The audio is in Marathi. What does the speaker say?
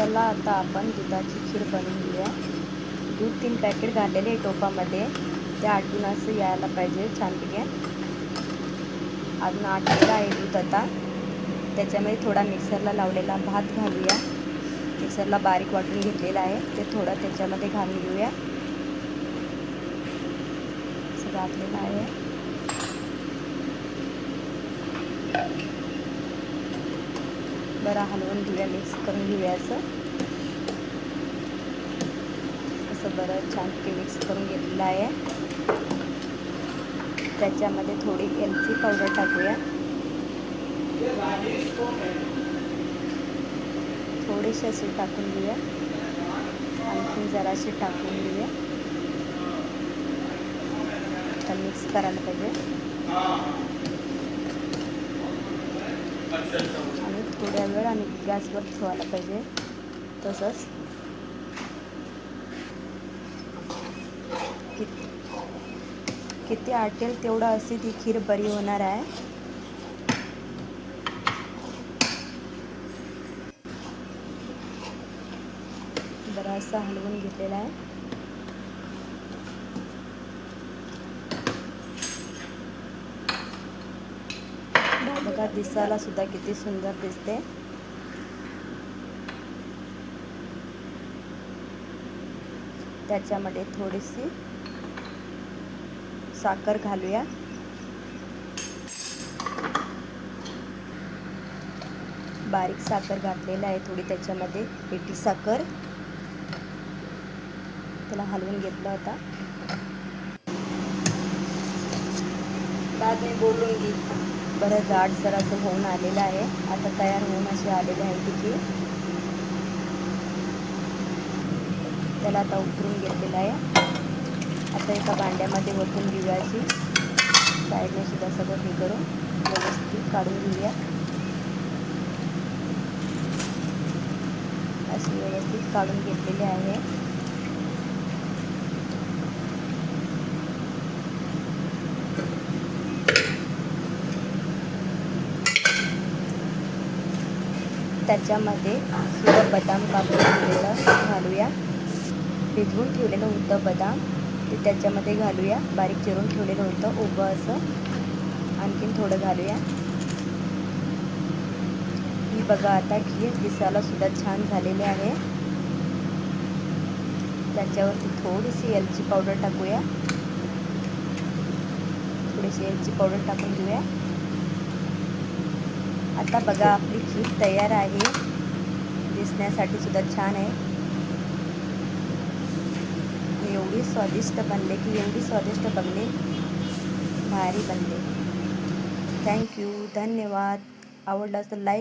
चला आता आपण दुधाची खीर बनवून घेऊया दूध तीन पॅकेट घातलेले आहे टोपामध्ये. ते आटून असं यायला पाहिजे. छानपैकी अजून आटलेलं आहे दूध आता. त्याच्यामध्ये थोडा मिक्सरला लावलेला भात घालूया. मिक्सरला बारीक वाटून घेतलेला आहे. ते थोडं त्याच्यामध्ये घालून घेऊया. असं घातलेलं आहे. बरं हलवून घेऊया मिक्स करून घेऊया असं. असं बरं ते मिक्स करून घेतलेलं आहे. त्याच्यामध्ये थोडी एलची पावडर टाकूया. थोडेसे असे टाकून घेऊया. आणखी जराशी टाकून घेऊया. मिक्स करायला पाहिजे. आणि थोड्या वेळ आणि गॅसवर ठेवायला पाहिजे. तसंच. किती किती आटेल तेवढं अशी ती खीर बरी होणार आहे. बराचसा हलवून घेतलेला आहे. बघा दिसायला सुद्धा किती सुंदर दिसते. त्याच्यामध्ये थोडीशी साखर घालूया. बारीक साखर घातलेलं आहे थोडी त्याच्यामध्ये पेटी साखर. त्याला हलवून घेतला होता बाद मी बोलून बरं जाड सर असं होऊन आलेलं आहे. आता तयार होऊन असे आलेले आहे तिथे त्याला आता उतरून घेतलेलं आहे. आता एका भांड्यामध्ये वतून घेऊया अशी. साईडने सुद्धा सगळं हे करून व्यवस्थित काढून घेऊया. अशी व्यवस्थित काढून घेतलेली आहे. त्याच्यामध्ये सुद्धा बदाम कापून ठेवलेलं घालूया. भिजवून ठेवलेलं होतं बदाम. ते त्याच्यामध्ये घालूया. बारीक चिरून ठेवलेलं होतं उभं असं. आणखीन थोडं घालूया. ही बघा आता खीर दिसायला सुद्धा छान झालेली आहे. त्याच्यावरती थोडीशी एलची पावडर टाकूया. थोडीशी एलची पावडर टाकून घेऊया. आता बगा आपली खीर तयार आहे. दिसण्यासाठी सुद्धा छान आहे. एवढी स्वादिष्ट बनले की एवढी स्वादिष्ट बनले. भारी बनले. यू धन्यवाद. आवडलं तर लाईक